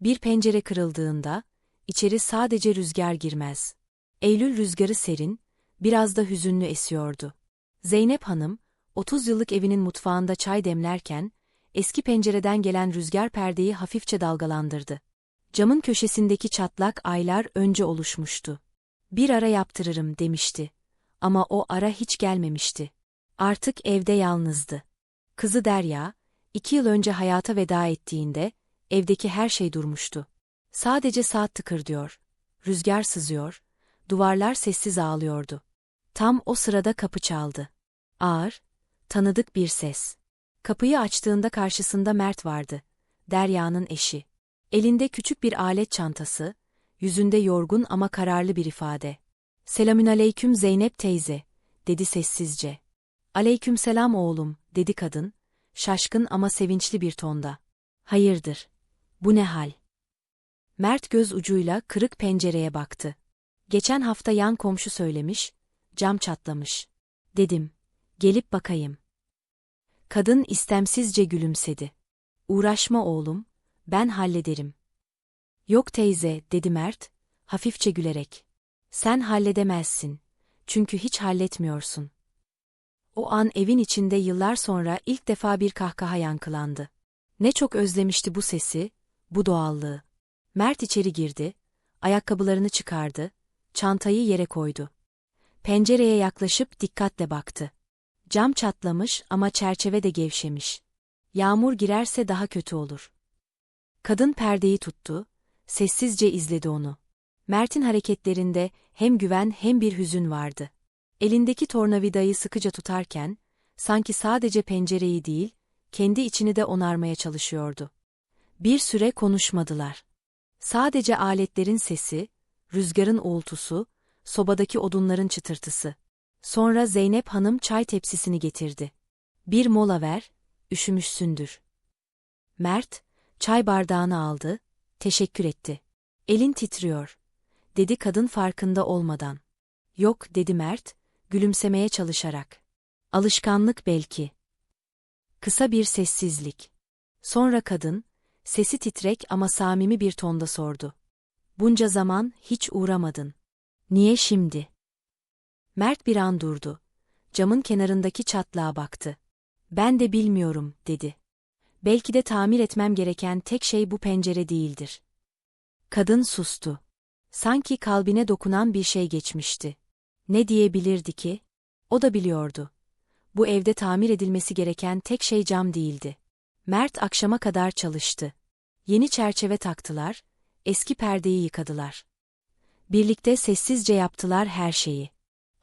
Bir pencere kırıldığında, içeri sadece rüzgar girmez. Eylül rüzgarı serin, biraz da hüzünlü esiyordu. Zeynep Hanım, 30 yıllık evinin mutfağında çay demlerken, eski pencereden gelen rüzgar perdeyi hafifçe dalgalandırdı. Camın köşesindeki çatlak aylar önce oluşmuştu. Bir ara yaptırırım demişti. Ama o ara hiç gelmemişti. Artık evde yalnızdı. Kızı Derya, iki yıl önce hayata veda ettiğinde, evdeki her şey durmuştu. Sadece saat tıkırdıyor, rüzgar sızıyor, duvarlar sessiz ağlıyordu. Tam o sırada kapı çaldı. Ağır, tanıdık bir ses. Kapıyı açtığında karşısında Mert vardı. Derya'nın eşi. Elinde küçük bir alet çantası, yüzünde yorgun ama kararlı bir ifade. Selamünaleyküm Zeynep teyze, dedi sessizce. Aleykümselam oğlum, dedi kadın, şaşkın ama sevinçli bir tonda. Hayırdır? Bu ne hal? Mert göz ucuyla kırık pencereye baktı. Geçen hafta yan komşu söylemiş, cam çatlamış. Dedim, gelip bakayım. Kadın istemsizce gülümsedi. Uğraşma oğlum, ben hallederim. Yok teyze, dedi Mert, hafifçe gülerek. Sen halledemezsin. Çünkü hiç halletmiyorsun. O an evin içinde yıllar sonra ilk defa bir kahkaha yankılandı. Ne çok özlemişti bu sesi, bu doğallığı. Mert içeri girdi, ayakkabılarını çıkardı, çantayı yere koydu. Pencereye yaklaşıp dikkatle baktı. Cam çatlamış ama çerçeve de gevşemiş. Yağmur girerse daha kötü olur. Kadın perdeyi tuttu, sessizce izledi onu. Mert'in hareketlerinde hem güven hem bir hüzün vardı. Elindeki tornavidayı sıkıca tutarken, sanki sadece pencereyi değil, kendi içini de onarmaya çalışıyordu. Bir süre konuşmadılar. Sadece aletlerin sesi, rüzgarın uğultusu, sobadaki odunların çıtırtısı. Sonra Zeynep Hanım çay tepsisini getirdi. Bir mola ver, üşümüşsündür. Mert, çay bardağını aldı, teşekkür etti. Elin titriyor, dedi kadın farkında olmadan. Yok, dedi Mert, gülümsemeye çalışarak. Alışkanlık belki. Kısa bir sessizlik. Sonra kadın, sesi titrek ama samimi bir tonda sordu. Bunca zaman hiç uğramadın. Niye şimdi? Mert bir an durdu. Camın kenarındaki çatlağa baktı. Ben de bilmiyorum, dedi. Belki de tamir etmem gereken tek şey bu pencere değildir. Kadın sustu. Sanki kalbine dokunan bir şey geçmişti. Ne diyebilirdi ki? O da biliyordu. Bu evde tamir edilmesi gereken tek şey cam değildi. Mert akşama kadar çalıştı. Yeni çerçeve taktılar, eski perdeyi yıkadılar. Birlikte sessizce yaptılar her şeyi.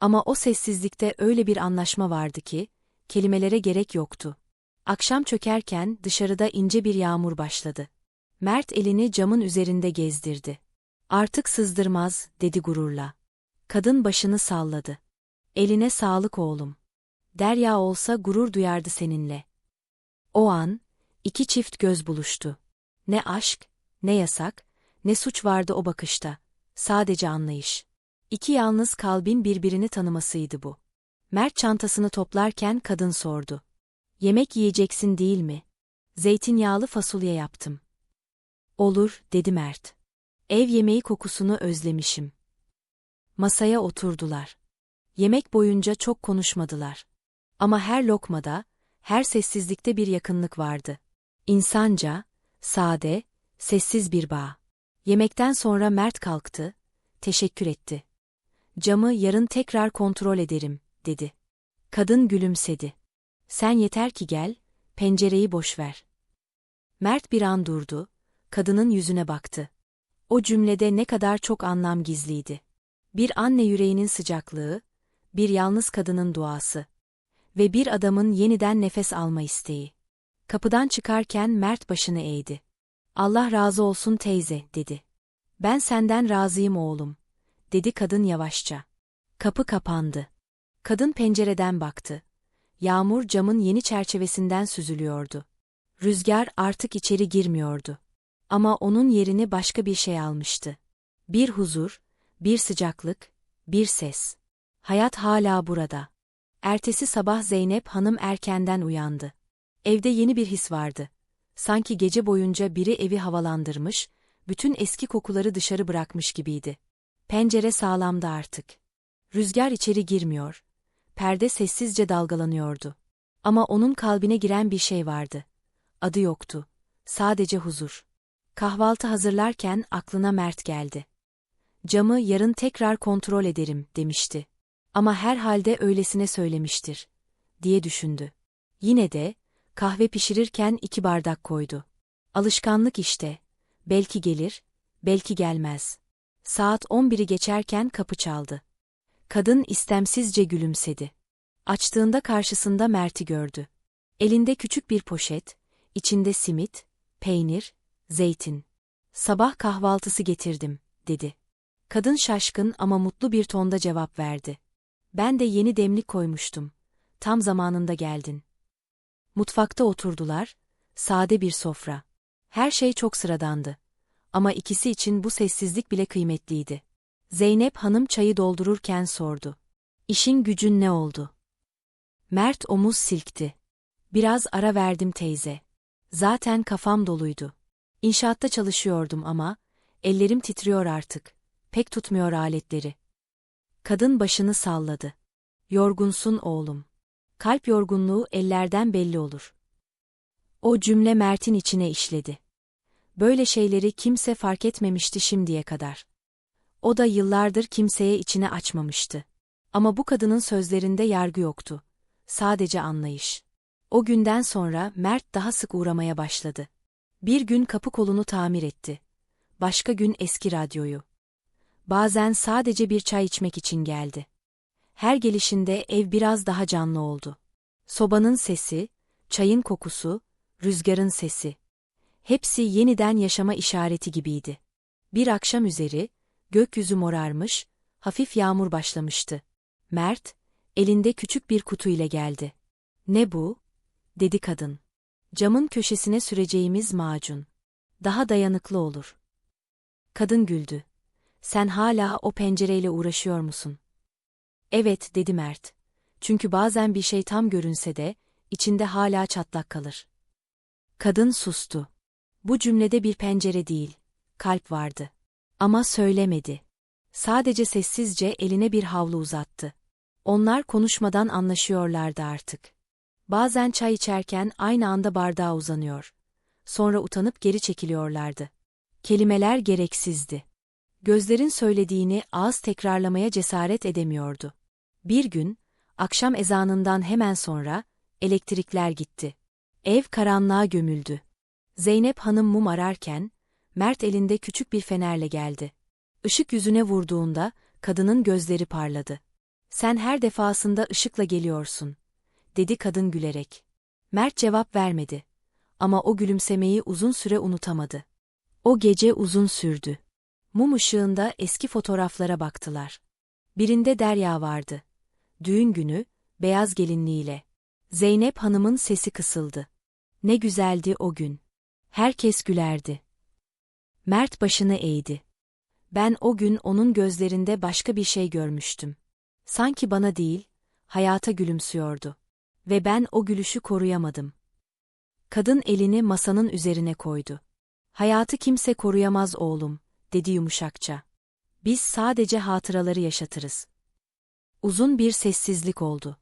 Ama o sessizlikte öyle bir anlaşma vardı ki, kelimelere gerek yoktu. Akşam çökerken dışarıda ince bir yağmur başladı. Mert elini camın üzerinde gezdirdi. Artık sızdırmaz, dedi gururla. Kadın başını salladı. Eline sağlık oğlum. Derya olsa gurur duyardı seninle. O an, iki çift göz buluştu. Ne aşk, ne yasak, ne suç vardı o bakışta. Sadece anlayış. İki yalnız kalbin birbirini tanımasıydı bu. Mert çantasını toplarken kadın sordu. Yemek yiyeceksin değil mi? Zeytinyağlı fasulye yaptım. Olur, dedi Mert. Ev yemeği kokusunu özlemişim. Masaya oturdular. Yemek boyunca çok konuşmadılar. Ama her lokmada, her sessizlikte bir yakınlık vardı. İnsanca, sade, sessiz bir bağ. Yemekten sonra Mert kalktı, teşekkür etti. Camı yarın tekrar kontrol ederim, dedi. Kadın gülümsedi. Sen yeter ki gel, pencereyi boş ver. Mert bir an durdu, kadının yüzüne baktı. O cümlede ne kadar çok anlam gizliydi. Bir anne yüreğinin sıcaklığı, bir yalnız kadının duası ve bir adamın yeniden nefes alma isteği. Kapıdan çıkarken Mert başını eğdi. Allah razı olsun teyze, dedi. Ben senden razıyım oğlum, dedi kadın yavaşça. Kapı kapandı. Kadın pencereden baktı. Yağmur camın yeni çerçevesinden süzülüyordu. Rüzgar artık içeri girmiyordu. Ama onun yerini başka bir şey almıştı. Bir huzur, bir sıcaklık, bir ses. Hayat hala burada. Ertesi sabah Zeynep hanım erkenden uyandı. Evde yeni bir his vardı. Sanki gece boyunca biri evi havalandırmış, Bütün eski kokuları dışarı bırakmış gibiydi. Pencere sağlamdı artık. Rüzgar içeri girmiyor. Perde sessizce dalgalanıyordu. Ama onun kalbine giren bir şey vardı. Adı yoktu. Sadece huzur. Kahvaltı hazırlarken aklına Mert geldi. Camı yarın tekrar kontrol ederim demişti. Ama herhalde öylesine söylemiştir, diye düşündü. Yine de, kahve pişirirken iki bardak koydu. Alışkanlık işte. Belki gelir, belki gelmez. Saat 11'i geçerken kapı çaldı. Kadın istemsizce gülümsedi. Açtığında karşısında Mert'i gördü. Elinde küçük bir poşet, içinde simit, peynir, zeytin. Sabah kahvaltısı getirdim, dedi. Kadın şaşkın ama mutlu bir tonda cevap verdi. Ben de yeni demlik koymuştum. Tam zamanında geldin. Mutfakta oturdular, sade bir sofra. Her şey çok sıradandı. Ama ikisi için bu sessizlik bile kıymetliydi. Zeynep hanım çayı doldururken sordu. İşin gücün ne oldu? Mert omuz silkti. Biraz ara verdim teyze. Zaten kafam doluydu. İnşaatta çalışıyordum ama, ellerim titriyor artık. Pek tutmuyor aletleri. Kadın başını salladı. Yorgunsun oğlum. Kalp yorgunluğu ellerden belli olur. O cümle Mert'in içine işledi. Böyle şeyleri kimse fark etmemişti şimdiye kadar. O da yıllardır kimseye içine açmamıştı. Ama bu kadının sözlerinde yargı yoktu. Sadece anlayış. O günden sonra Mert daha sık uğramaya başladı. Bir gün kapı kolunu tamir etti. Başka gün eski radyoyu. Bazen sadece bir çay içmek için geldi. Her gelişinde ev biraz daha canlı oldu. Sobanın sesi, çayın kokusu, rüzgarın sesi. Hepsi yeniden yaşama işareti gibiydi. Bir akşam üzeri, gökyüzü morarmış, hafif yağmur başlamıştı. Mert, elinde küçük bir kutu ile geldi. Ne bu? dedi kadın. Camın köşesine süreceğimiz macun. Daha dayanıklı olur. Kadın güldü. Sen hala o pencereyle uğraşıyor musun? Evet, dedi Mert. Çünkü bazen bir şey tam görünse de, içinde hala çatlak kalır. Kadın sustu. Bu cümlede bir pencere değil, kalp vardı. Ama söylemedi. Sadece sessizce eline bir havlu uzattı. Onlar konuşmadan anlaşıyorlardı artık. Bazen çay içerken aynı anda bardağa uzanıyor. Sonra utanıp geri çekiliyorlardı. Kelimeler gereksizdi. Gözlerin söylediğini ağız tekrarlamaya cesaret edemiyordu. Bir gün, akşam ezanından hemen sonra, elektrikler gitti. Ev karanlığa gömüldü. Zeynep hanım mum ararken, Mert elinde küçük bir fenerle geldi. Işık yüzüne vurduğunda, kadının gözleri parladı. Sen her defasında ışıkla geliyorsun, dedi kadın gülerek. Mert cevap vermedi. Ama o gülümsemeyi uzun süre unutamadı. O gece uzun sürdü. Mum ışığında eski fotoğraflara baktılar. Birinde Derya vardı. Düğün günü, beyaz gelinliğiyle. Zeynep hanımın sesi kısıldı. Ne güzeldi o gün. Herkes gülerdi. Mert başını eğdi. Ben o gün onun gözlerinde başka bir şey görmüştüm. Sanki bana değil, hayata gülümsüyordu. Ve ben o gülüşü koruyamadım. Kadın elini masanın üzerine koydu. Hayatı kimse koruyamaz oğlum, dedi yumuşakça. Biz sadece hatıraları yaşatırız. Uzun bir sessizlik oldu.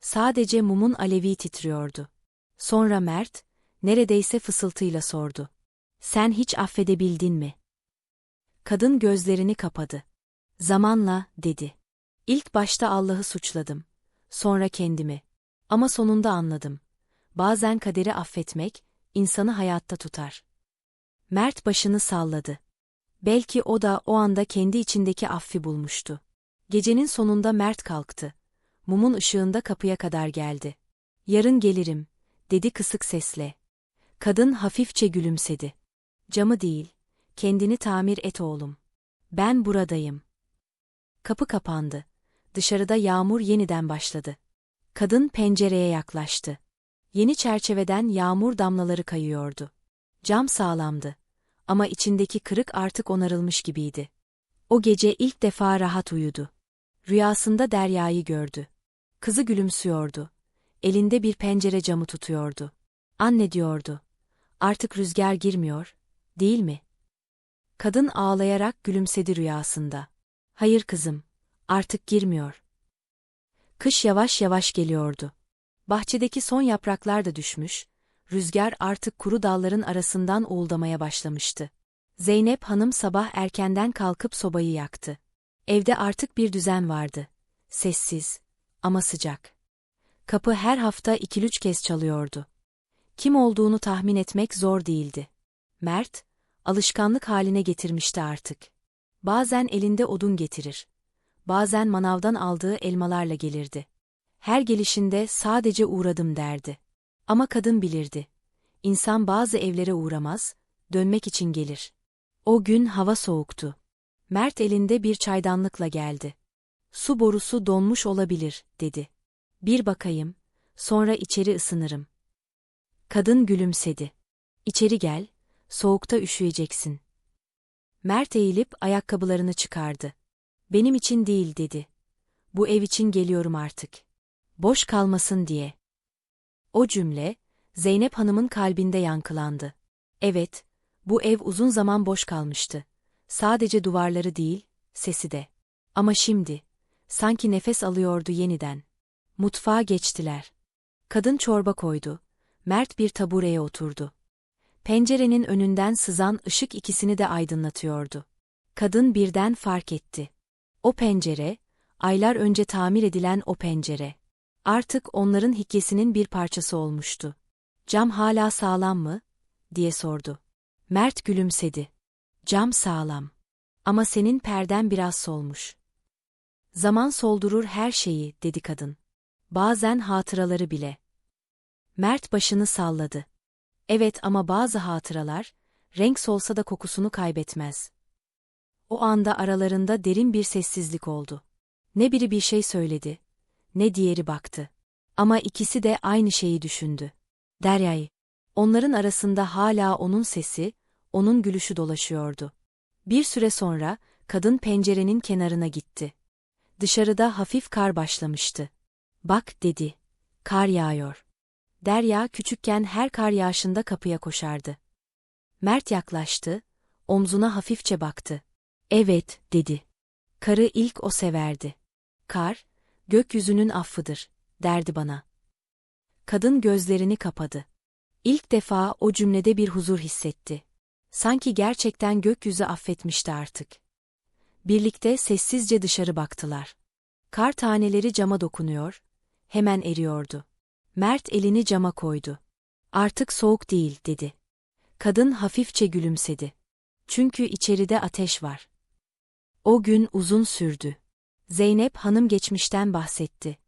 Sadece mumun alevi titriyordu. Sonra Mert, neredeyse fısıltıyla sordu. Sen hiç affedebildin mi? Kadın gözlerini kapadı. Zamanla, dedi. İlk başta Allah'ı suçladım. Sonra kendimi. Ama sonunda anladım. Bazen kaderi affetmek, insanı hayatta tutar. Mert başını salladı. Belki o da o anda kendi içindeki affi bulmuştu. Gecenin sonunda Mert kalktı. Mumun ışığında kapıya kadar geldi. Yarın gelirim, dedi kısık sesle. Kadın hafifçe gülümsedi. Camı değil, kendini tamir et oğlum. Ben buradayım. Kapı kapandı. Dışarıda yağmur yeniden başladı. Kadın pencereye yaklaştı. Yeni çerçeveden yağmur damlaları kayıyordu. Cam sağlamdı. Ama içindeki kırık artık onarılmış gibiydi. O gece ilk defa rahat uyudu. Rüyasında Derya'yı gördü. Kızı gülümsüyordu. Elinde bir pencere camı tutuyordu. Anne diyordu. Artık rüzgar girmiyor, değil mi? Kadın ağlayarak gülümsedi rüyasında. Hayır kızım, artık girmiyor. Kış yavaş yavaş geliyordu. Bahçedeki son yapraklar da düşmüş, rüzgar artık kuru dalların arasından uğuldamaya başlamıştı. Zeynep hanım sabah erkenden kalkıp sobayı yaktı. Evde artık bir düzen vardı. Sessiz ama sıcak. Kapı her hafta iki üç kez çalıyordu. Kim olduğunu tahmin etmek zor değildi. Mert, alışkanlık haline getirmişti artık. Bazen elinde odun getirir. Bazen manavdan aldığı elmalarla gelirdi. Her gelişinde sadece uğradım derdi. Ama kadın bilirdi. İnsan bazı evlere uğramaz, dönmek için gelir. O gün hava soğuktu. Mert elinde bir çaydanlıkla geldi. Su borusu donmuş olabilir, dedi. Bir bakayım, sonra içeri ısınırım. Kadın gülümsedi. İçeri gel, soğukta üşüyeceksin. Mert eğilip ayakkabılarını çıkardı. Benim için değil dedi. Bu ev için geliyorum artık. Boş kalmasın diye. O cümle, Zeynep Hanım'ın kalbinde yankılandı. Evet, bu ev uzun zaman boş kalmıştı. Sadece duvarları değil, sesi de. Ama şimdi, sanki nefes alıyordu yeniden. Mutfağa geçtiler. Kadın çorba koydu. Mert bir tabureye oturdu. Pencerenin önünden sızan ışık ikisini de aydınlatıyordu. Kadın birden fark etti. O pencere, aylar önce tamir edilen o pencere. Artık onların hikayesinin bir parçası olmuştu. Cam hala sağlam mı? diye sordu. Mert gülümsedi. Cam sağlam. Ama senin perden biraz solmuş. Zaman soldurur her şeyi, dedi kadın. Bazen hatıraları bile. Mert başını salladı. Evet ama bazı hatıralar, renk solsa da kokusunu kaybetmez. O anda aralarında derin bir sessizlik oldu. Ne biri bir şey söyledi, ne diğeri baktı. Ama ikisi de aynı şeyi düşündü. Derya'yı. Onların arasında hala onun sesi, onun gülüşü dolaşıyordu. Bir süre sonra, kadın pencerenin kenarına gitti. Dışarıda hafif kar başlamıştı. Bak dedi. Kar yağıyor. Derya küçükken her kar yağışında kapıya koşardı. Mert yaklaştı, omzuna hafifçe baktı. Evet, dedi. Karı ilk o severdi. Kar, gökyüzünün affıdır, derdi bana. Kadın gözlerini kapadı. İlk defa o cümlede bir huzur hissetti. Sanki gerçekten gökyüzü affetmişti artık. Birlikte sessizce dışarı baktılar. Kar taneleri cama dokunuyor, hemen eriyordu. Mert elini cama koydu. Artık soğuk değil, dedi. Kadın hafifçe gülümsedi. Çünkü içeride ateş var. O gün uzun sürdü. Zeynep hanım geçmişten bahsetti.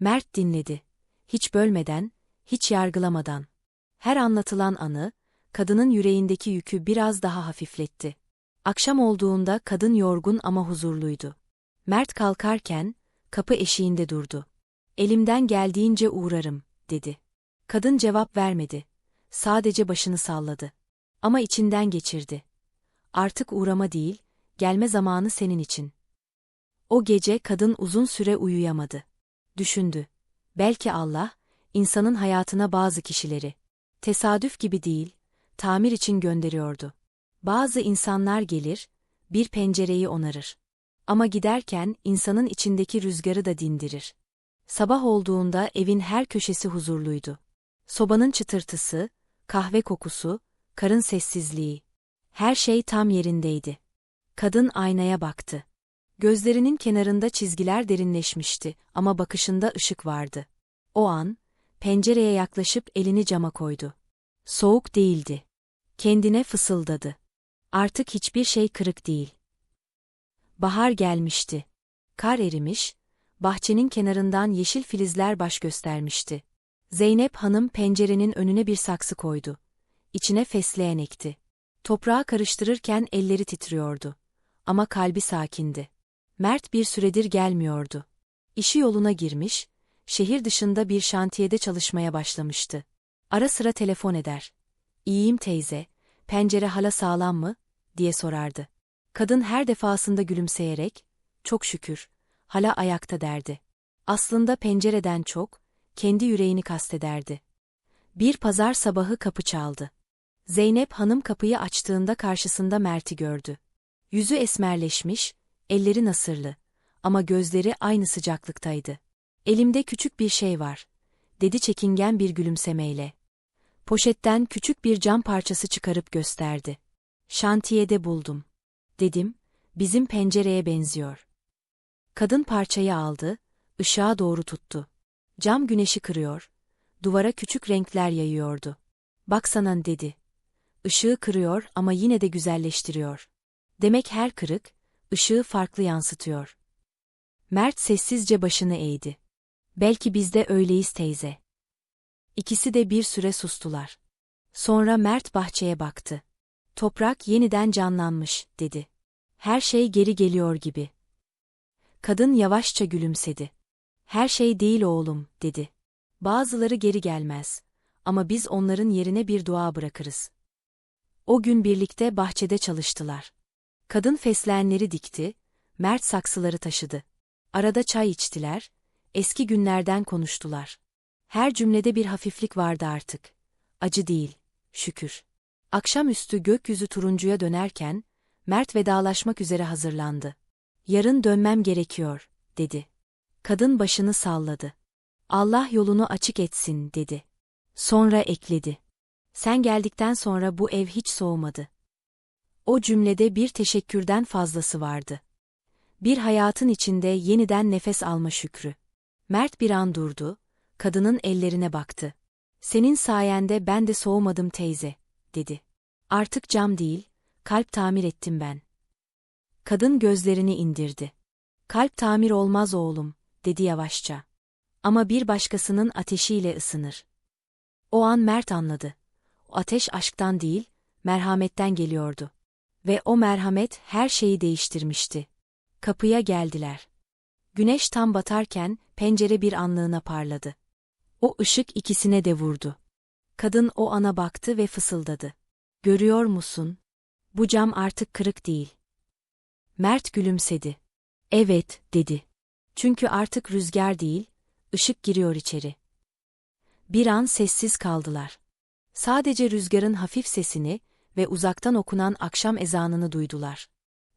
Mert dinledi. Hiç bölmeden, hiç yargılamadan. Her anlatılan anı, kadının yüreğindeki yükü biraz daha hafifletti. Akşam olduğunda kadın yorgun ama huzurluydu. Mert kalkarken, kapı eşiğinde durdu. Elimden geldiğince uğrarım, dedi. Kadın cevap vermedi. Sadece başını salladı. Ama içinden geçirdi. Artık uğrama değil, gelme zamanı senin için. O gece kadın uzun süre uyuyamadı. Düşündü. Belki Allah, insanın hayatına bazı kişileri, tesadüf gibi değil, tamir için gönderiyordu. Bazı insanlar gelir, bir pencereyi onarır. Ama giderken insanın içindeki rüzgarı da dindirir. Sabah olduğunda evin her köşesi huzurluydu. Sobanın çıtırtısı, kahve kokusu, karın sessizliği. Her şey tam yerindeydi. Kadın aynaya baktı. Gözlerinin kenarında çizgiler derinleşmişti ama bakışında ışık vardı. O an, pencereye yaklaşıp elini cama koydu. Soğuk değildi. Kendine fısıldadı. Artık hiçbir şey kırık değil. Bahar gelmişti. Kar erimiş, bahçenin kenarından yeşil filizler baş göstermişti. Zeynep hanım pencerenin önüne bir saksı koydu. İçine fesleğen ekti. Toprağı karıştırırken elleri titriyordu. Ama kalbi sakindi. Mert bir süredir gelmiyordu. İşi yoluna girmiş, şehir dışında bir şantiyede çalışmaya başlamıştı. Ara sıra telefon eder. İyiyim teyze, pencere hala sağlam mı? diye sorardı. Kadın her defasında gülümseyerek, çok şükür, hala ayakta derdi. Aslında pencereden çok, kendi yüreğini kastederdi. Bir pazar sabahı kapı çaldı. Zeynep hanım kapıyı açtığında karşısında Mert'i gördü. Yüzü esmerleşmiş, elleri nasırlı ama gözleri aynı sıcaklıktaydı. Elimde küçük bir şey var, dedi çekingen bir gülümsemeyle. Poşetten küçük bir cam parçası çıkarıp gösterdi. Şantiyede buldum. Dedim, bizim pencereye benziyor. Kadın parçayı aldı, ışığa doğru tuttu. Cam güneşi kırıyor, duvara küçük renkler yayıyordu. Baksana dedi. Işığı kırıyor ama yine de güzelleştiriyor. Demek her kırık, ışığı farklı yansıtıyor. Mert sessizce başını eğdi. Belki biz de öyleyiz teyze. İkisi de bir süre sustular. Sonra Mert bahçeye baktı. Toprak yeniden canlanmış, dedi. Her şey geri geliyor gibi. Kadın yavaşça gülümsedi. Her şey değil oğlum, dedi. Bazıları geri gelmez. Ama biz onların yerine bir dua bırakırız. O gün birlikte bahçede çalıştılar. Kadın fesleğenleri dikti, Mert saksıları taşıdı. Arada çay içtiler, eski günlerden konuştular. Her cümlede bir hafiflik vardı artık. Acı değil, şükür. Akşamüstü gökyüzü turuncuya dönerken, Mert vedalaşmak üzere hazırlandı. Yarın dönmem gerekiyor, dedi. Kadın başını salladı. Allah yolunu açık etsin, dedi. Sonra ekledi. Sen geldikten sonra bu ev hiç soğumadı. O cümlede bir teşekkürden fazlası vardı. Bir hayatın içinde yeniden nefes alma şükrü. Mert bir an durdu, kadının ellerine baktı. Senin sayende ben de soğumadım teyze, dedi. Artık cam değil, kalp tamir ettim ben. Kadın gözlerini indirdi. Kalp tamir olmaz oğlum, dedi yavaşça. Ama bir başkasının ateşiyle ısınır. O an Mert anladı. O ateş aşktan değil, merhametten geliyordu. Ve o merhamet her şeyi değiştirmişti. Kapıya geldiler. Güneş tam batarken pencere bir anlığına parladı. O ışık ikisine de vurdu. Kadın o ana baktı ve fısıldadı. Görüyor musun? Bu cam artık kırık değil. Mert gülümsedi. Evet, dedi. Çünkü artık rüzgar değil, ışık giriyor içeri. Bir an sessiz kaldılar. Sadece rüzgarın hafif sesini ve uzaktan okunan akşam ezanını duydular.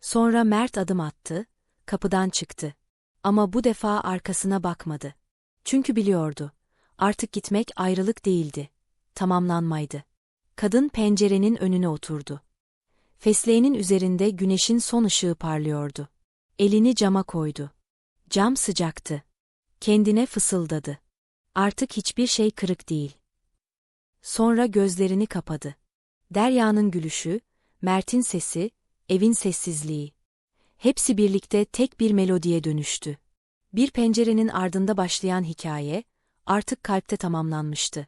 Sonra Mert adım attı, kapıdan çıktı. Ama bu defa arkasına bakmadı. Çünkü biliyordu. Artık gitmek ayrılık değildi. Tamamlanmaydı. Kadın pencerenin önüne oturdu. Fesleğenin üzerinde güneşin son ışığı parlıyordu. Elini cama koydu. Cam sıcaktı. Kendine fısıldadı. Artık hiçbir şey kırık değil. Sonra gözlerini kapadı. Derya'nın gülüşü, Mert'in sesi, evin sessizliği. Hepsi birlikte tek bir melodiye dönüştü. Bir pencerenin ardında başlayan hikaye, artık kalpte tamamlanmıştı.